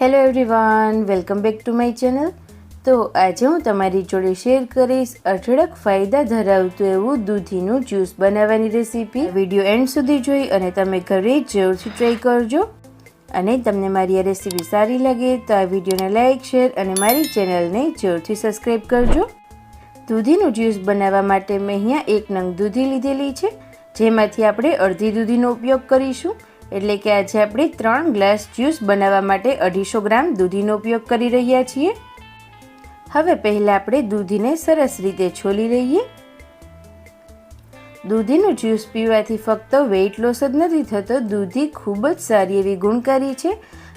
Hello everyone welcome back to my channel તો આજે હું તમારી જોડે શેર કરીશ અઢળક ફાયદા ધરાવતું એવું દૂધીનું જ્યુસ બનાવવાની રેસીપી વીડિયો એન્ડ સુધી જોઈ અને તમે ઘરે જરૂરથી ટ્રાય કરજો. અને તમને મારી આ રેસીપી સારી લાગે તો આ વિડીયોને લાઇક શેર અને મારી ચેનલને જરૂરથી સબસ્ક્રાઈબ કરજો. દૂધીનું જ્યુસ બનાવવા માટે મેં અહીંયા એક નંગ દૂધી લીધેલી છે, જેમાંથી આપણે અડધી દૂધીનો ઉપયોગ કરીશું. એટલે કે આજે આપણે ત્રણ ગ્લાસ જ્યુસ બનાવવા માટે અઢીસો ગ્રામ દૂધીનો ઉપયોગ કરી રહ્યા છીએ. હવે પહેલાં આપણે દૂધીને સરસ રીતે છોલી લઈએ. દૂધીનું જ્યુસ પીવાથી ફક્ત વેઇટ લોસ જ નથી થતો, દૂધી ખૂબ જ સારી એવી ગુણકારી છે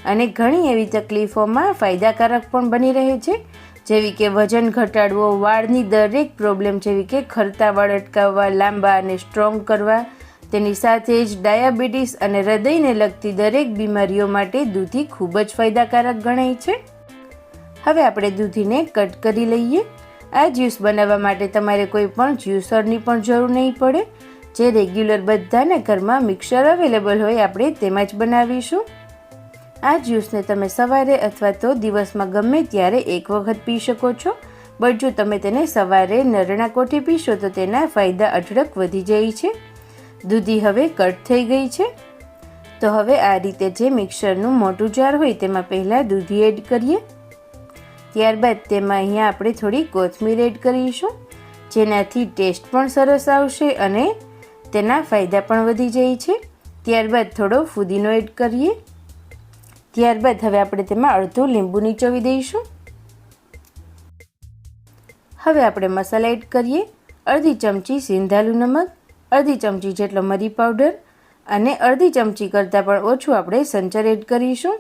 અને ઘણી એવી તકલીફોમાં ફાયદાકારક પણ બની રહે છે. જેવી કે વજન ઘટાડવો, વાળની દરેક પ્રોબ્લેમ જેવી કે ખરતા વાળ અટકાવવા, લાંબા અને સ્ટ્રોંગ કરવા તેની સાથે જ ડાયાબિટીસ અને હૃદયને લગતી દરેક બીમારીઓ માટે દૂધી ખૂબ જ ફાયદાકારક ગણાય છે. હવે આપણે દૂધીને કટ કરી લઈએ. આ જ્યુસ બનાવવા માટે તમારે કોઈ પણ જ્યુસરની પણ જરૂર નહીં પડે. જે રેગ્યુલર બધાના ઘરમાં મિક્સર અવેલેબલ હોય આપણે તેમાં જ બનાવીશું. આ જ્યુસને તમે સવારે અથવા તો દિવસમાં ગમે ત્યારે એક વખત પી શકો છો. બટ જો તમે તેને સવારે નરણા કોઠી પીશો તો તેના ફાયદા અઢળક વધી જાય છે. દૂધી હવે કટ થઈ ગઈ છે. તો હવે આ રીતે જે મિક્સરનું મોટું જાર હોય તેમાં પહેલાં દૂધી એડ કરીએ. ત્યારબાદ તેમાં અહીંયા આપણે થોડી કોથમીર એડ કરીશું. જેનાથી ટેસ્ટ પણ સરસ આવશે અને તેના ફાયદા પણ વધી જાય છે. ત્યારબાદ થોડો ફુદીનો એડ કરીએ. ત્યારબાદ હવે આપણે તેમાં અડધું લીંબુ નીચોવી દઈશું. હવે આપણે મસાલા એડ કરીએ. અડધી ચમચી સિંધાલું નમક. અડધી ચમચી જેટલો મરી પાવડર અને અડધી ચમચી કરતાં પણ ઓછું આપણે સંચર એડ કરીશું.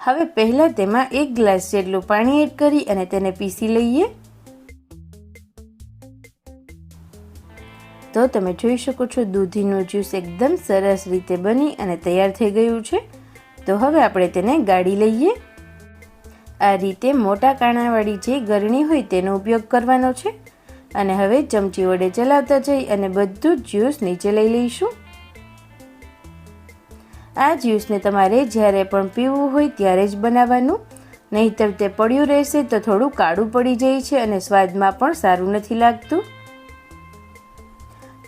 હવે પહેલાં તેમાં એક ગ્લાસ જેટલું પાણી એડ કરી અને તેને પીસી લઈએ. તો તમે જોઈ શકો છો દૂધીનું જ્યુસ એકદમ સરસ રીતે બની અને તૈયાર થઈ ગયું છે. તો હવે આપણે તેને ગાળી લઈએ. આ રીતે મોટા કાણાવાળી જે ગરણી હોય તેનો ઉપયોગ કરવાનો છે. અને હવે ચમચી વડે ચલાવતા જઈ અને બધું જ જ્યુસ નીચે લઈ લઈશું. આ જ્યુસને તમારે જ્યારે પણ પીવું હોય ત્યારે જ બનાવવાનું. નહીંતર તે પડ્યું રહેશે તો થોડું કાળું પડી જાય છે અને સ્વાદમાં પણ સારું નથી લાગતું.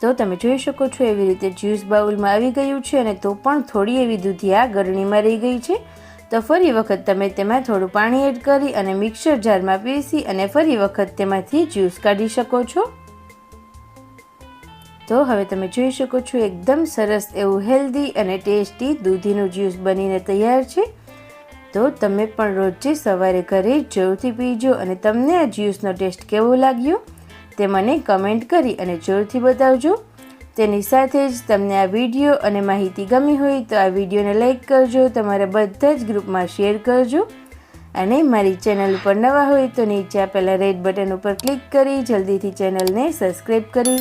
તો તમે જોઈ શકો છો એવી રીતે જ્યુસ બાઉલમાં આવી ગયું છે અને તો પણ થોડી એવી દૂધિયા ગરણીમાં રહી ગઈ છે. તો ફરી વખત તમે તેમાં થોડું પાણી એડ કરી અને મિક્સર જારમાં પીસી અને ફરી વખત તેમાંથી જ્યુસ કાઢી શકો છો. તો હવે તમે જોઈ શકો છો, એકદમ સરસ એવું હેલ્ધી અને ટેસ્ટી દૂધીનું જ્યુસ બનીને તૈયાર છે. તો તમે પણ રોજે સવારે ઘરે જરૂરથી પીજો અને તમને આ જ્યુસનો ટેસ્ટ કેવો લાગ્યો તે મને કમેન્ટ કરી અને જોરથી બતાવજો. તેની સાથે જ તમને આ વીડિયો અને માહિતી ગમી હોય તો આ વિડીયોને લાઇક કરજો, તમારા બધા જ ગ્રુપમાં શેર કરજો. અને મારી ચેનલ ઉપર નવા હોય તો નીચે આપેલા રેડ બટન ઉપર ક્લિક કરી જલ્દીથી ચેનલને સબસ્ક્રાઈબ કરી